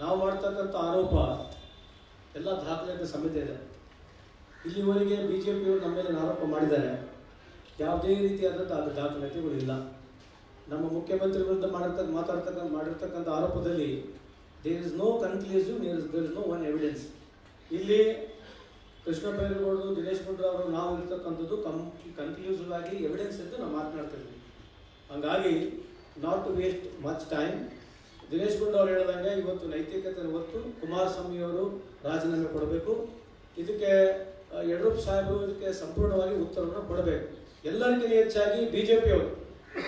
ನಾವು ಮಾಡ್ತಕ್ಕಂಥ ಆರೋಪ ಎಲ್ಲ ದಾಖಲೆಗಳ ಸಮೇತ ಇದೆ. ಇಲ್ಲಿವರೆಗೆ ಬಿ ಜೆ ಪಿಯವರು ನಮ್ಮ ಮೇಲೆ ಆರೋಪ ಮಾಡಿದ್ದಾರೆ. ಯಾವುದೇ ರೀತಿಯಾದಂಥ ದಾಖಲಾತಿಗಳು ಇಲ್ಲ. ನಮ್ಮ ಮುಖ್ಯಮಂತ್ರಿ ವಿರುದ್ಧ ಮಾಡಿರ್ತಕ್ಕ ಮಾತಾಡ್ತಕ್ಕಂಥ ಮಾಡಿರ್ತಕ್ಕಂಥ ಆರೋಪದಲ್ಲಿ there is no conclusive there is there is no one evidence ಇಲ್ಲಿ ಕೃಷ್ಣ ಬೈರೇಗೌಡರು, ದಿನೇಶ್ ಗುಂಡ್ರಾವ್ ಅವರು ನಾವು ಇರ್ತಕ್ಕಂಥದ್ದು ಕಂ ಕನ್ಕ್ಲೂಸಿವ್ ಆಗಿ ಎವಿಡೆನ್ಸ್ ಎಂದು ನಾವು ಮಾತನಾಡ್ತಿದ್ವಿ. ಹಂಗಾಗಿ not to waste much time Dinesh ಗುಂಡವ್ರು ಹೇಳಿದಂಗೆ ಇವತ್ತು ನೈತಿಕತೆ ಹೊತ್ತು ಕುಮಾರಸ್ವಾಮಿ ಅವರು ರಾಜೀನಾಮೆ ಕೊಡಬೇಕು. ಇದಕ್ಕೆ ಯಡಿಯೂರಪ್ಪ ಸಾಹೇಬರು ಇದಕ್ಕೆ ಸಂಪೂರ್ಣವಾಗಿ ಉತ್ತರವನ್ನು ಕೊಡಬೇಕು. ಎಲ್ಲರಿಗಿಂತ ಹೆಚ್ಚಾಗಿ ಬಿ ಜೆ ಪಿಯವರು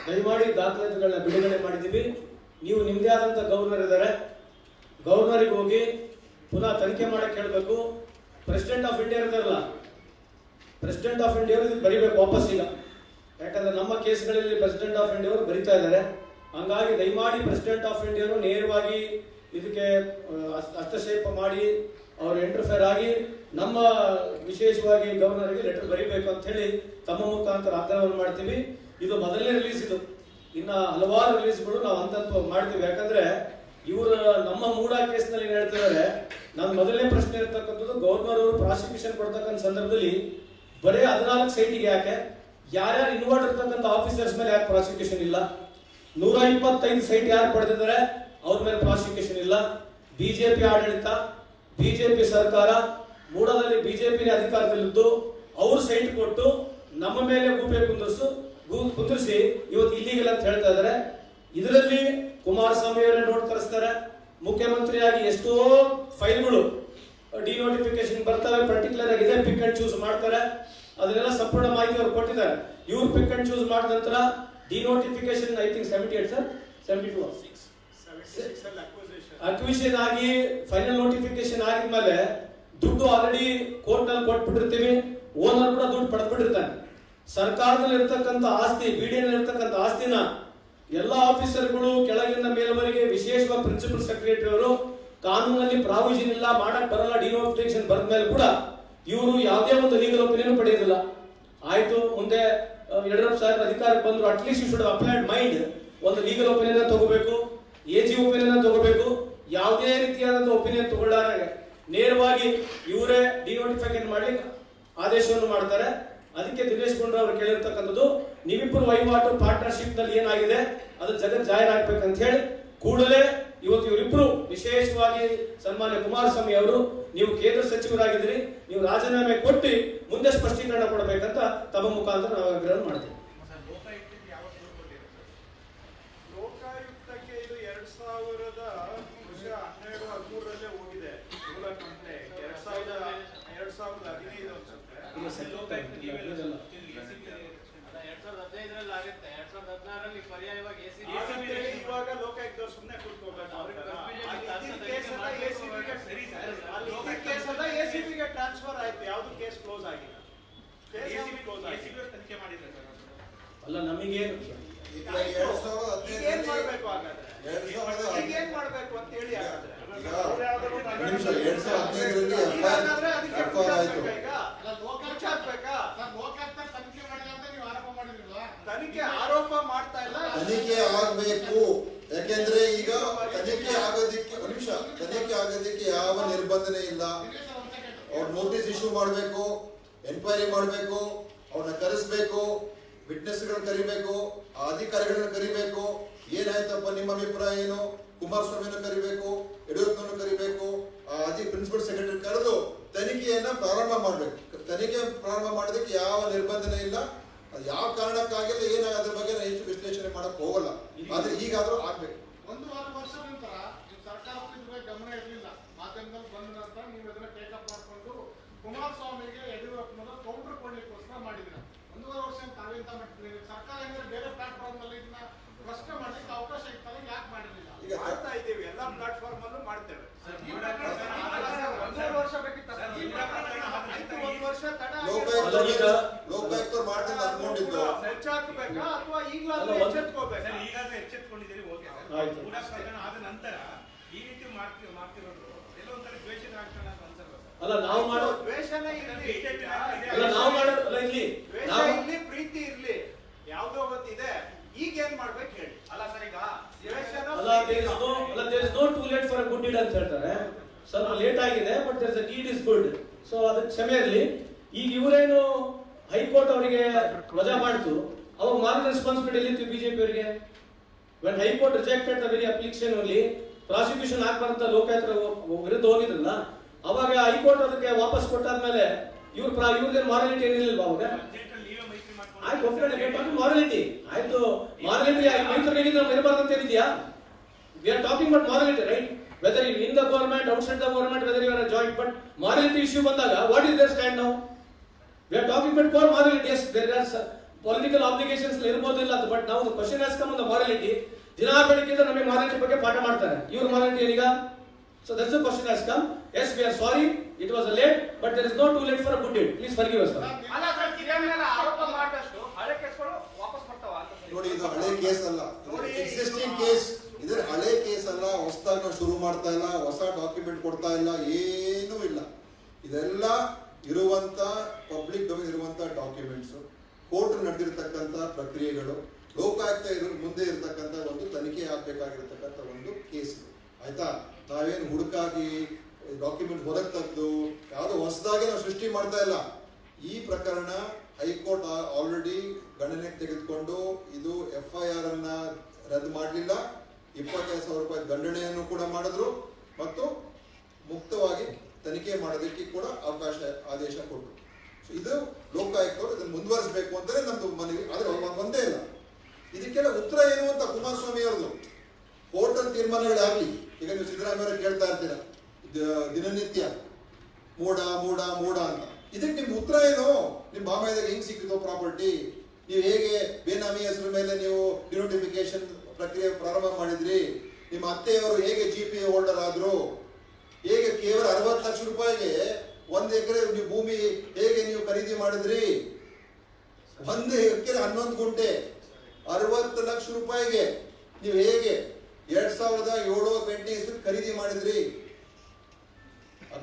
ದಯಮಾಡಿ ದಾಖಲಾತಿಗಳನ್ನ ಬಿಡುಗಡೆ ಮಾಡಿದ್ದೀವಿ. ನೀವು ನಿಮ್ಮದೇ ಆದಂಥ ಗವರ್ನರ್ ಇದ್ದಾರೆ. ಗವರ್ನರಿಗೆ ಹೋಗಿ ಪುನಃ ತನಿಖೆ ಮಾಡಕ್ಕೆ ಹೇಳಬೇಕು. ಪ್ರೆಸಿಡೆಂಟ್ ಆಫ್ ಇಂಡಿಯಾ ಇರ್ತಾರಲ್ಲ ಪ್ರೆಸಿಡೆಂಟ್ ಆಫ್ ಇಂಡಿಯಾ ಬರಿಬೇಕು ವಾಪಸ್ ಈಗ. ಯಾಕಂದ್ರೆ ನಮ್ಮ ಕೇಸ್ಗಳಲ್ಲಿ ಪ್ರೆಸಿಡೆಂಟ್ ಆಫ್ ಇಂಡಿಯಾ ಅವರು ಬರಿತಾ ಇದ್ದಾರೆ. ಹಂಗಾಗಿ ದಯಮಾಡಿ ಪ್ರೆಸಿಡೆಂಟ್ ಆಫ್ ಇಂಡಿಯಾನು ನೇರವಾಗಿ ಇದಕ್ಕೆ ಹಸ್ತಕ್ಷೇಪ ಮಾಡಿ ಅವರು ಇಂಟರ್ಫೇರ್ ಆಗಿ ನಮ್ಮ ವಿಶೇಷವಾಗಿ ಗವರ್ನರ್ಗೆ ಲೆಟರ್ ಬರೀಬೇಕು ಅಂತ ಹೇಳಿ ತಮ್ಮ ಮುಖಾಂತರ ಆಗ್ರಹವನ್ನು ಮಾಡ್ತೀವಿ. ಇದು ಮೊದಲನೇ ರಿಲೀಸ್ ಇದು. ಇನ್ನ ಹಲವಾರು ರಿಲೀಸ್ಗಳು ನಾವು ಹಂತ ಮಾಡ್ತೀವಿ. ಯಾಕಂದ್ರೆ ಇವರು ನಮ್ಮ ಮೂಡ ಕೇಸ್ನಲ್ಲಿ ಏನ್ ಹೇಳ್ತಿದ್ದಾರೆ ನನ್ನ ಮೊದಲನೇ ಪ್ರಶ್ನೆ ಇರ್ತಕ್ಕಂಥದ್ದು ಗವರ್ನರ್ ಅವರು ಪ್ರಾಸಿಕ್ಯೂಷನ್ ಕೊಡ್ತಕ್ಕಂಥ ಸಂದರ್ಭದಲ್ಲಿ ಬರೀ ಹದಿನಾಲ್ಕು ಸೈಟಿಗೆ ಯಾಕೆ? ಯಾರ್ಯಾರು ಇನ್ವಾಲ್ವ್ ಇರ್ತಕ್ಕಂಥ ಆಫೀಸರ್ಸ್ ಮೇಲೆ ಯಾಕೆ ಪ್ರಾಸಿಕ್ಯೂಷನ್ ಇಲ್ಲ? ನೂರ ಇಪ್ಪತ್ತೈದು ಸೈಟ್ ಯಾರು ಪಡೆದಿದ್ದಾರೆ? ಅವ್ರ ಮೇಲೆ ಪ್ರಾಸಿಕ್ಯೂಷನ್ ಇಲ್ಲ. ಬಿಜೆಪಿ ಆಡಳಿತ ಬಿಜೆಪಿ ಸರ್ಕಾರ ಮೂಡದಲ್ಲಿ ಬಿಜೆಪಿ ಅಧಿಕಾರದಲ್ಲಿದ್ದು, ಅವ್ರ ಸೈಟ್ ಕೊಟ್ಟು ನಮ್ಮ ಮೇಲೆ ಗೂಪೆ ಕುಂದರ್ಸು ಕುಂದರ್ಸಿ ಇವತ್ತು ಇಲ್ಲಿಗೆಲ್ಲ ಅಂತ ಹೇಳ್ತಾ ಇದ್ದಾರೆ. ಇದರಲ್ಲಿ ಕುಮಾರಸ್ವಾಮಿ ಅವರೇ ನೋಟ್ ತರಿಸ್ತಾರೆ. ಮುಖ್ಯಮಂತ್ರಿಯಾಗಿ ಎಷ್ಟೋ ಫೈಲ್ಗಳು ಡಿನೋಟಿಫಿಕೇಶನ್ ಬರ್ತವೆ. ಪರ್ಟಿಕ್ಯುಲರ್ ಆಗಿ ಇದೇ ಪಿಕ್ ಅಂಡ್ ಚೂಸ್ ಮಾಡ್ತಾರೆ. ಅದನ್ನೆಲ್ಲ ಸಂಪೂರ್ಣ ಮಾಹಿತಿ ಅವ್ರು ಕೊಟ್ಟಿದ್ದಾರೆ. ಇವ್ರು ಪಿಕ್ ಅಂಡ್ ಚೂಸ್ ಮಾಡಿದ ನಂತರ denotification I think seventy eight sir seventy two acquisition ಆಗಿ ಫೈನಲ್ ನೋಟಿಫಿಕೇಶನ್ ಆಗಿದ್ಮೇಲೆ ದುಡ್ಡು ಆಲ್ರೆಡಿ ಕೋರ್ಟ್ನಲ್ಲಿ ಕೊಟ್ಬಿಟ್ಟಿರ್ತೀವಿ. ಓನರ್ ಕೂಡ ದುಡ್ಡು ಪಡೆದ್ಬಿಟ್ಟಿರ್ತಾನೆ. ಸರ್ಕಾರದಲ್ಲಿ ಇರ್ತಕ್ಕಂಥ ಆಸ್ತಿ ಬಿಡಿಯಲ್ಲಿ ಇರ್ತಕ್ಕಂಥ ಆಸ್ತಿನ ಎಲ್ಲ ಆಫೀಸರ್ಗಳು ಕೆಳಗಿನ ಮೇಲ್ವರೆಗೆ ವಿಶೇಷವಾಗಿ ಪ್ರಿನ್ಸಿಪಲ್ ಸೆಕ್ರೆಟರಿ ಅವರು ಕಾನೂನಲ್ಲಿ ಪ್ರಾವಿಷನ್ ಇಲ್ಲ ಮಾಡಕ್ ಬರಲ್ಲ ಡಿನೋಟಿಫಿಕೇಶನ್ ಬಂದ ಮೇಲೆ ಕೂಡ ಇವರು ಯಾವುದೇ ಒಂದು ಲೀಗಲ್ ಒಪಿನಿಯನ್ ಪಡೆಯೋದಿಲ್ಲ. ಆಯಿತು ಮುಂದೆ ಯಡಿಯೂರಪ್ಪ ಸರ್ ಅಧಿಕಾರಕ್ಕೆ ಬಂದ್ರು at least should applied mind ಒಂದು ಲೀಗಲ್ ಒಪಿನಿಯನ್ ತಗೋಬೇಕು ಎ ಜಿ ಒಪಿನಿಯನ್ ತಗೋಬೇಕು, ಯಾವುದೇ ರೀತಿಯಾದಂಥ ಒಪಿನಿಯನ್ ತಗೊಳ್ಳಾರ. ನೇರವಾಗಿ ಇವರೇ ಡಿನೋಟಿಫಿಕೇಶನ್ ಮಾಡ್ಲಿಕ್ಕೆ ಆದೇಶವನ್ನು ಮಾಡ್ತಾರೆ. ಅದಕ್ಕೆ ದಿನೇಶ್ ಗುಂಡ್ರ ಅವರು ಕೇಳಿರ್ತಕ್ಕಂಥದ್ದು ನೀವಿಬ್ಬರು ವಹಿವಾಟು ಪಾರ್ಟ್ನರ್ಶಿಪ್ನಲ್ಲಿ ಏನಾಗಿದೆ? ಅದು ಜಗತ್ ಜಾಹೀರಾಗಬೇಕಂತ ಹೇಳಿ, ಕೂಡಲೇ ಇವತ್ತು ಇವರಿಬ್ರು ವಿಶೇಷವಾಗಿ ಸನ್ಮಾನ್ಯ ಕುಮಾರಸ್ವಾಮಿ ಅವರು, ನೀವು ಕೇಂದ್ರ ಸಚಿವರಾಗಿದ್ದೀರಿ, ನೀವು ರಾಜೀನಾಮೆ ಕೊಟ್ಟು ಮುಂದೆ ಸ್ಪಷ್ಟೀಕರಣ ಕೊಡಬೇಕಂತ ತಮ್ಮ ಮುಖಾಂತರ ನಾವು ಆಗ್ರಹ ಮಾಡ್ತೀವಿ ಲೋಕಾಯುಕ್ತಕ್ಕೆ ಇದು ಎರಡ್ ಸಾವಿರದ ಬಹುಶಃ ಹನ್ನೆರಡು ಹದಿಮೂರರಲ್ಲೇ ಹೋಗಿದೆ ಮೂಲ ಕಂಪ್ಲೇಂಟ್ ಎರಡ್ ಸಾವಿರದ ಎರಡ್ ಸಾವಿರದ ಹದಿನೈದು ಅನ್ಸುತ್ತೆ ಈಗ ಸದ್ಯ ಇದೆಲ್ಲ. ಅಲ್ಲ, ಎರಡ್ ಸಾವಿರದ ಹದಿನೈದರಲ್ಲಿ ಆಗುತ್ತೆ ಎರಡ್ ಸಾವಿರದ ಹದಿನಾರರಲ್ಲಿ ಪರ್ಯಾಯವಾಗಿ ಎಸಿ ಹಾಗಂತೇಳಿ ಇವಾಗ ಲೋಕಾಯುಕ್ತವ್ರು ಸುಮ್ಮನೆ ಕೂತ್ಕೋಬೇಕು ಅವ್ರಿಗೆ confusion ಅಲ್ಲಿ ಇತ್ತು, ಇದ್ದಿದ್ದ ಅದನ್ನ ಕೇಸ್ ಎಲ್ಲ ತನಿಖೆ ACB ಗೆ ಸರಿ ಸರ್. ಅಲ್ಲಿ ಇದ್ದಿದ್ದ ಕೇಸ್ ಎಲ್ಲ ACB ಗೆ ಟ್ರಾನ್ಸ್ಫರ್ ಆಯ್ತು ಯಾವ್ದು ಕೇಸ್ ಕ್ಲೋಸ್ ಆಗಿಲ್ಲ ತನಿಖೆ ಮಾಡಿದ್ರೆ ಸರ್ ಅಲ್ಲ ನಮಗೇನು ಎರಡ್ ಸಾವಿರದ ಮಾಡ್ಬೇಕು ಹಾಗಾದ್ರೆ ಎರಡ್ ಸಾವಿರದ ಏನ್ ಮಾಡ್ಬೇಕು ಅಂತ ಹೇಳಿ ಹಾಗಾದ್ರೆ ಈಗ ಒಂದ್ ಎರಡ್ ಸಾವಿರದ ಹದಿನೈದರಲ್ಲಿ ಎಫ್ ಹಾಗಾದ್ರೆ ಅದಕ್ಕೆ ಎಫ್ ಆರ್ ಆಯ್ತು ಮುಚ್ಚಾಕ್ಬೇಕಾ? ಅಲ್ಲ, ಲೋಕಾಯುಕ್ತ- ಮುಚ್ಚಾಕ್ಬೇಕಾ? ಸರ್, ಲೋಕಾಯುಕ್ತ ತನಿಖೆ ಮಾಡಿಲ್ಲ ಅಂತ ನೀವು ಆರೋಪ ಮಾಡಿದ್ರಲ್ವಾ ತನಿಖೆ ಆರೋಪ ಮಾಡ್ತಾ ಇಲ್ಲ ತನಿಖೆ ಆಗಬೇಕು ಯಾಕೆಂದ್ರೆ ಈಗ ತನಿಖೆ ಆಗೋದಿಕ್ಕೆ ನಿಮಿಷ. ತನಿಖೆ ಆಗೋದಿಕ್ಕೆ ಯಾವ ನಿರ್ಬಂಧನೆ ಇಲ್ಲ. ಅವ್ರ ನೋಟಿಸ್ ಇಶ್ಯೂ ಮಾಡಬೇಕು ಎನ್ಕ್ವೈರಿ ಮಾಡಬೇಕು ಅವ್ರನ್ನ ಕರೆಸ್ಬೇಕು ವಿಟ್ನೆಸ್ಗಳನ್ನ ಕರಿಬೇಕು, ಅಧಿಕಾರಿಗಳನ್ನ ಕರಿಬೇಕು. ಏನಾಯ್ತಪ್ಪ ನಿಮ್ಮ ಅಭಿಪ್ರಾಯ ಏನು? ಕುಮಾರಸ್ವಾಮಿನ ಕರಿಬೇಕು, ಯಡಿಯೂರಪ್ಪನನ್ನು ಕರಿಬೇಕು. ಆ ಅಧಿ ಪ್ರಿನ್ಸಿಪಲ್ ಸೆಕ್ರೆಟರಿ ಕರೆದು ತನಿಖೆಯನ್ನ ಪ್ರಾರಂಭ ಮಾಡಬೇಕು. ತನಿಖೆ ಪ್ರಾರಂಭ ಮಾಡೋದಕ್ಕೆ ಯಾವ ನಿರ್ಬಂಧನೆ ಇಲ್ಲ. ಯಾವ ಕಾರಣಕ್ಕಾಗಿಲ್ಲ, ಏನ ಅದ್ರ ಬಗ್ಗೆ ನಾನು ಹೆಚ್ಚು ವಿಶ್ಲೇಷಣೆ ಮಾಡಕ್ ಹೋಗಲ್ಲ ಆದ್ರೆ ಈಗಾದ್ರೂ ಆಗ್ಬೇಕು. ಒಂದೂವರೆ ವರ್ಷ ನಂತರ ನೀವು ಸರ್ಕಾರಕ್ಕೂ ಇದ್ರ ಗಮನ ಇರಲಿಲ್ಲ. ಮಾಧ್ಯಮದಲ್ಲಿ ಬಂದ ನಂತರ ನೀವು ಇದನ್ನ ಟೇಕಪ್ ಮಾಡಿಕೊಂಡು ಕುಮಾರಸ್ವಾಮಿಗೆ ಯಡಿಯೂರಪ್ಪನವರು ಕೌಂಟರ್ ಕೊಡ್ಲಿಕ್ಕೋಸ್ಕರ ಮಾಡಿದ್ರ ಒಂದೂವರೆ ವರ್ಷ ತಾವೆಂತ ಮಾಡ್ತಿದ್ದೀರಿ ಸರ್ಕಾರ ಏನಾದ್ರೆ ಬೇರೆ ಪ್ಲಾಟ್ಫಾರ್ಮ್ನಲ್ಲಿ ಇದನ್ನ ಪ್ರಶ್ನೆ ಮಾಡ್ಲಿಕ್ಕೆ ಅವಕಾಶ ಇತ್ತಲ್ಲ ಯಾಕೆ ಮಾಡಿರಲಿಲ್ಲ? ಈಗ ಮಾಡ್ತಾ ಇದ್ದೀವಿ ಎಲ್ಲಾ ಪ್ಲಾಟ್ಫಾರ್ಮ್ ಅಲ್ಲೂ ಮಾಡ್ತೇವೆ. ಒಂದೂವರೆ ವರ್ಷ ಬೇಕಿತ್ತು ಒಂದು ಒಂದ್ ವರ್ಷ ತಡ ಲೋಕಾಯುಕ್ತ ಅಲ್ಲ, ಈಗ- ಲೋಕಾಯುಕ್ತರು ಮಾಡ್ತಾರೆ ಮುಚ್ಚಾಕ್ಬೇಕಾ ಅಥವಾ ಅಲ್ಲ, ಈಗಲಾದ್ರೂ ಎಚ್ಚೆತ್ಕೋಬೇಕಾ? ಸರ್ ಈಗಾಗಲೇ ಎಚ್ಚೆತ್ಕೊಂಡಿದ್ದೀರಿ ಓಕೆ ಆಯ್ತು. ಕೂಡ ಪ್ರಕರಣ ಆದ ನಂತರ ಈ ರೀತಿ ಮಾಡ್ತಿ ಮಾಡ್ತಿರೋದು ಎಲ್ಲೋ ಒಂಥರ ದ್ವೇಷದ ರಾಜಕಾರಣ ಅಂತ ಅನ್ಸಲ್ವಾ ಸರ್? ಅಲ್ಲ ನಾವು ಮಾಡೋ ದ್ವೇಷನೇ ಇರ್ಲಿ. ಅಲ್ಲ ನಾವು ಮಾಡೋ ಅಲ್ಲ ಇಲ್ಲಿ ದ್ವೇಷ ನಾವು ಇರ್ಲಿ ಪ್ರೀತಿ ಇರಲಿ ಯಾವ್ದೋ ಗೊತ್ತಿದೆ ಈಗ ಏನ್ ಮಾಡ್ಬೇಕು ಹೇಳಿ. ಅಲ್ಲ ಸರ್ ಈಗ ದ್ವೇಷನ ಅಲ್ಲ ದೇರ್ ಇಸ್ ನೋ ಅಲ್ಲ there is no too late for good deed ಅಂತ ಹೇಳ್ತಾರೆ. ಸ್ವಲ್ಪ ಲೇಟ್ ಆಗಿದೆ but there a deed is good so ಅದಕ್ಕೆ ಕ್ಷಮೆ ಇರಲಿ. ಈಗ ಇವರೇನು ಹೈಕೋರ್ಟ್ ಅವರಿಗೆ ವಜಾ ಮಾಡಿತು. ಅವಾಗ ಮಾರಲ್ ರೆಸ್ಪಾನ್ಸಿಬಿಲಿಟಿ ಎಲ್ಲಿತ್ತು ಬಿಜೆಪಿ ಅವರಿಗೆ? When high court rejected the very application ಅಲ್ಲಿ ಪ್ರಾಸಿಕ್ಯೂಷನ್ ಆಗ್ಬಾರಂತ ಲೋಕಾಯುಕ್ತ ವಿರುದ್ಧ ಹೋಗಿದ್ರಲ್ಲ, ಅವಾಗ ಹೈಕೋರ್ಟ್ ಅದಕ್ಕೆ ವಾಪಸ್ ಕೊಟ್ಟಾದ್ಮೇಲೆ ಇವ್ರ ಇವ್ರದ್ದೇನು ಮಾರಾಲಿಟಿ ಏನಿಲ್ಲ ಅವಾಗ? ಆಯ್ತು ಒಪ್ಕೊಂಡೆ ಮಾರಾಲಿಟಿ ಆಯ್ತು ಮಾರಾಲಿಟಿ ಮೈತ್ರಿಗೆ ನಾವು ಇರಬಾರ್ದು ಅಂತ ಹೇಳಿದ್ಯಾ? We are talking but morality right whether in the government outside the government whether you joint but morality issue ಬಂದಾಗ ವಾಟ್ ಇಸ್ ದೇರ್ ಸ್ಟ್ಯಾಂಡ್ ನಾವು we are talking but for morality as there are political obligations ಇರ್ಬೋದಿಲ್ಲ ಅಂತ but ನಾವು question ಆಸ್ಕಮ್ ಒಂದು morality ದಿನ ಬೆಳಗ್ಗೆಯಿಂದ ನಮಗೆ morality ಬಗ್ಗೆ ಪಾಠ ಮಾಡ್ತಾರೆ. ಇವ್ರ ಮಾರಾಲಿಟಿ ಏನೀಗ? So that's question as come as we are sorry it was late but there is no too late for good it please us ಅಂತ ಸರ್. ನೋಡಿ ಇದು ಹಳೆ ಕೇಸ್ ಅಲ್ಲ. ನೋಡಿ, ಎಕ್ಸಿಸ್ಟಿಂಗ್ ಕೇಸ್ ಇದ್ರ ಹಳೆ ಕೇಸ್ ಅಲ್ಲ. ಹೊಸದಾಗಿ ನಾವು ಶುರು ಮಾಡ್ತಾ ಇಲ್ಲ ಹೊಸ ಡಾಕ್ಯುಮೆಂಟ್ ಕೊಡ್ತಾ ಇಲ್ಲ ಏನೂ ಇಲ್ಲ. ಇದೆಲ್ಲ ಇರುವಂತ ಪಬ್ಲಿಕ್ ಡೊಮೇನ್ ಇರುವಂತ ಡಾಕ್ಯುಮೆಂಟ್ಸ್ ಕೋರ್ಟ್ ನಡೆದಿರ್ತಕ್ಕಂಥ ಪ್ರಕ್ರಿಯೆಗಳು, ಲೋಕಾಯುಕ್ತ ಮುಂದೆ ಇರತಕ್ಕಂಥ ಒಂದು ತನಿಖೆ ಆಗ್ಬೇಕಾಗಿರ್ತಕ್ಕಂಥ ಒಂದು ಕೇಸ್ ಆಯ್ತಾ? ನಾವೇನು ಹುಡುಕಾಗಿ ಡಾಕ್ಯುಮೆಂಟ್ ಹೊರಗೆ ತಂದು, ಯಾವುದೋ ಹೊಸದಾಗಿ ನಾವು ಸೃಷ್ಟಿ ಮಾಡ್ತಾ ಇಲ್ಲ. ಈ ಪ್ರಕರಣ ಹೈಕೋರ್ಟ್ ಆಲ್ರೆಡಿ ಗಣನೆಗೆ ತೆಗೆದುಕೊಂಡು ಇದು ಎಫ್ ಐ ಆರ್ ಅನ್ನ ರದ್ದು ಮಾಡಲಿಲ್ಲ. ಇಪ್ಪತ್ತೈದು ಸಾವಿರ ರೂಪಾಯಿ ದಂಡನೆಯನ್ನು ಕೂಡ ಮಾಡಿದ್ರು. ಮತ್ತು ಮುಕ್ತವಾಗಿ ತನಿಖೆ ಮಾಡೋದಕ್ಕೆ ಕೂಡ ಅವಕಾಶ ಆದೇಶ ಕೊಟ್ಟರು ಸೊ ಇದು ಲೋಕಾಯುಕ್ತವರು ಇದನ್ನು ಮುಂದುವರಿಸಬೇಕು ಅಂತಲೇ ನಮ್ದು ಮನವಿ. ಆದರೆ ಒಂದ್- ಇಲ್ಲ. ಇದಕ್ಕೆಲ್ಲ ಉತ್ತರ ಏನು ಅಂತ ಕುಮಾರಸ್ವಾಮಿ ಅವರದು ಕೋರ್ಟಲ್ ತೀರ್ಮಾನಗಳಾಗಲಿ. ಈಗ ನೀವು ಸಿದ್ದರಾಮಯ್ಯ ಕೇಳ್ತಾ ಇರ್ತೀರ? ದಿನನಿತ್ಯ. ಮೂಡ ಮೂಡ ಮೂಡ ಅಂತ. ಇದಕ್ಕೆ ನಿಮ್ಮ ಉತ್ತರ ಏನು? ನಿಮ್ಮ ಬಾಮಾಯದಾಗ ಹೆಂಗೆ ಸಿಕ್ಕಿತು ಪ್ರಾಪರ್ಟಿ? ನೀವು ಹೇಗೆ ಬೇನಾಮಿ ಹೆಸರು ಮೇಲೆ ನೀವು ಡಿನೋಟಿಫಿಕೇಶನ್ ಪ್ರಕ್ರಿಯೆ ಪ್ರಾರಂಭ ಮಾಡಿದ್ರಿ? ನಿಮ್ಮ ಅತ್ತೆಯವರು ಹೇಗೆ ಜಿ ಪಿ ಹೋಲ್ಡರ್ ಆದ್ರು? ಹೇಗೆ ಕೇವಲ ಅರವತ್ತು ಲಕ್ಷ ರೂಪಾಯಿಗೆ ಒಂದು ಎಕರೆ ನೀವು ಭೂಮಿ ಹೇಗೆ ನೀವು ಖರೀದಿ ಮಾಡಿದ್ರಿ? ಒಂದು ಎಕರೆ ಹನ್ನೊಂದು ಗುಂಟೆ ಅರವತ್ತು ಲಕ್ಷ ರೂಪಾಯಿಗೆ ನೀವು ಹೇಗೆ ಎರಡ್ ಸಾವಿರದ ಏಳು ಗಂಟೆ ಇಸ್ವಿ ಖರೀದಿ ಮಾಡಿದ್ರಿ?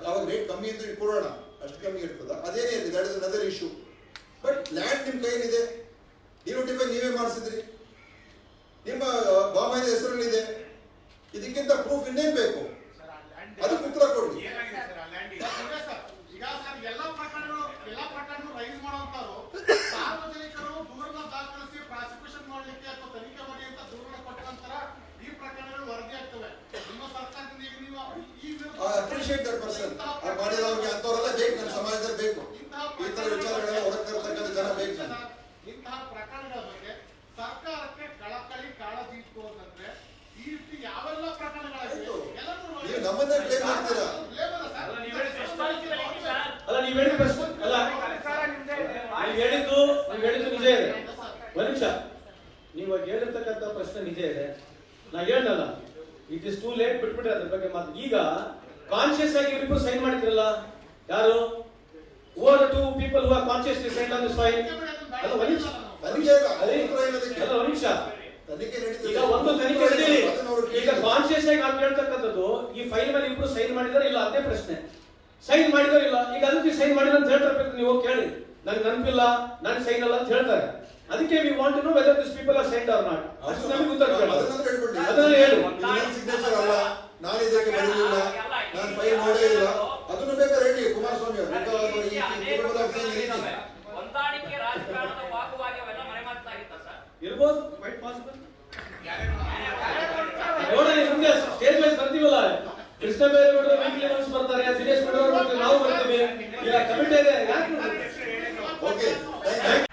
ಅವಾಗ ರೇಟ್ ಕಮ್ಮಿ ಇದ್ದು ಇಟ್ಕೊಳ್ಳೋಣ. ಅಷ್ಟು ಕಮ್ಮಿ ಇರ್ತದ. ಅದೇನೇ ಇದೆ that is another issue but land ನಿಮ್ ಕೈಲಿದೆ ಡಿನೋಟಿಫೈ ನೀವೇ ಮಾಡಿಸಿದ್ರಿ. ನಿಮ್ಮ ಬಾಮಾಯಿನ ಹೆಸರಲ್ಲಿದೆ. ಇದಕ್ಕಿಂತ ಪ್ರೂಫ್ ಇನ್ನೇನು ಬೇಕು? ಸರ್, ಆ land ಅದಕ್ಕೆ ಉತ್ತರ ಕೊಡಿ ಏನಾಗಿದೆ ಸರ್ ಆ ಲ್ಯಾಂಡ್ ಇದೆ ಸರ್. ಈಗ ಸರ್ ಎಲ್ಲ ಪ್ರಕರಣಗಳು ಎಲ್ಲ ಪ್ರಕರಣಗಳು ರೈಸ್ ಮಾಡುವಂತವ್ರು ಸಾರ್ವಜನಿಕರು ದೂರನ್ನ ದಾಖಲಿಸಿ ಪ್ರಾಸಿಕ್ಯೂಷನ್ ಮಾಡ್ಲಿಕ್ಕೆ ಅಥವಾ ತನಿಖೆ ಮಾಡಿ ಅಂತ ದೂರನ್ನ ಕೊಟ್ಟ ನಂತರ ಈ ಪ್ರಕರಣಗಳು ವರದಿ ಆಗ್ತವೆ ನಿಮ್ಮ ಸರ್ಕಾರದಿಂದ ಈಗ ನೀವು ಈ ವಿರುದ್ಧ- ಅಪ್ರಿಷಿಯೇಟ್ ದಟ್ ಪರ್ಸನ್ ಮಾಡಿದವ್ರಿಗೆ ಅಂತವರೆಲ್ಲ ಬೇಕು ನಮ್ಮ ಸಮಾಜದಲ್ಲಿ ಬೇಕು ಇಂತಹ ಈ ತರ ವಿಚಾರಗಳೆಲ್ಲ ಹೊರಗೆ ತರ್ತಕ್ಕಂಥ ಜನ ಬೇಕು ನಮ್ಗೆ. ಇಂತಹ ಪ್ರಕರಣಗಳ ಬಗ್ಗೆ ಸರ್ಕಾರಕ್ಕೆ ಕಳಕಳಿ ಕಾಳಜಿ ಇಟ್ಕೋದಂದ್ರೆ ಈ ರೀತಿ ಯಾವೆಲ್ಲ ಪ್ರಕರಣಗಳಾಗಿವೆ ಆಯ್ತು. ಎಲ್ಲದನ್ನೂ ನೋಡಿ. ನೀವು ನಮ್ಮನ್ನೇ blame ಮಾಡ್ತೀರಾ? Blame ಅಲ್ಲ ಸರ್. ಅಲ್ಲ, ನೀವು ಹೇಳಿದ ಪ್ರಶ್ನೆ ಅಲ್ಲ ನೀವು ಹೇಳಿದ ಪ್ರಶ್ನೆ ಅಲ್ಲ ಅಧಿಕಾರ ನಿಮ್ದೇ ಇದೆ. ನೀವು ಹೇಳಿದ್ದು ನೀವು ಹೇಳಿದ್ದು ನಿಜ ಇದೆ. ಮನುಷ್ಯ ನೀವು ಹೇಳಿರ್ತಕ್ಕಂಥ ಪ್ರಶ್ನೆ ನಿಜ ಇದೆ. ನಾ ಹೇಳಲ್ಲ ಇಟ್ ಇಸ್ ಟೂ ಲೇಟ್ ಬಿಟ್ಬಿಟ್ರೆ ಅದ್ರ ಬಗ್ಗೆ ಮಾತು. ಈಗ ಕಾನ್ಶಿಯಸ್ ಆಗಿ ಇಬ್ಬರು ಸೈನ್ ಮಾಡಿದ್ರಲ್ಲ ಯಾರು? Over two people who are consciously sign on this file ಅಲ್ಲ ಏನದಕ್ಕೆ? ಅಲ್ಲ ನಡೀತದೆ. ಈಗ ಒಂದು ತನಿಖೆ ನಡೀಲಿ. ಈಗ. ಕಾನ್ಶಿಯಸ್ ಆಗಿ ಅಂತ ಹೇಳ್ತಕ್ಕಂಥದ್ದು ಈ ಫೈಲ್ ಮೇಲೆ ಇಬ್ರು ಸೈನ್ ಮಾಡಿದಾರೆ ಇಲ್ಲ ಅದೇ ಪ್ರಶ್ನೆ. ಸೈನ್ ಮಾಡಿದಾರೆ ಇಲ್ಲ. ಈಗ ಅದಕ್ಕೆ ಸೈನ್ ಮಾಡಿದ್ರೆ ಅಂತ ಹೇಳ್ತಾರೆ ನೀವು ಕೇಳಿ. ನನಗೆ ನೆನಪಿಲ್ಲ ನನ್ ಸೈನ್ ಅಲ್ಲ ಅಂತ ಹೇಳ್ತಾರೆ. ಅದಕ್ಕೆ we want to know whether this people are signed or not ಅಷ್ಟು ನಮಗೆ ಉತ್ತರ ಕೇಳೋದು ಅದನ್ನ ಹೇಳು. ನಾನು ಸಿಗ್ನೇಚರ್ ಅಲ್ಲ ನಾನು ಇದಕ್ಕೆ ಬರೆದಿಲ್ಲ ನಾನು ಫೈಲ್ ಮಾಡೇ ಇಲ್ಲ. ಅದನ್ನು ಬೇಕಾದ್ರೆ ಹೇಳಿ ಕುಮಾರಸ್ವಾಮಿ ಅವರು. ಈ ಕುಟುಂಬದ. ಹೊಂದಾಣಿಕೆ ರಾಜಕಾರಣದ ಅವೆಲ್ಲ ಸರ್? ಇರ್ಬೋದು ಕ್ವೈಟ್ ಪಾಸಿಬಲ್ ಮುಂದೆ ಸ್ಟೇಜ್ ಮೇಲೆ ಬರ್ತೀವಲ್ಲ? ಕೃಷ್ಣ ಬೇರೆ ವೀಕ್ಲಿ ಒನ್ಸ್ ಬರ್ತಾರೆ ದಿನೇಶ್ ಬರ್ತಾರೆ ನಾವು ಬರ್ತೀವಿ. Okay. Thank you.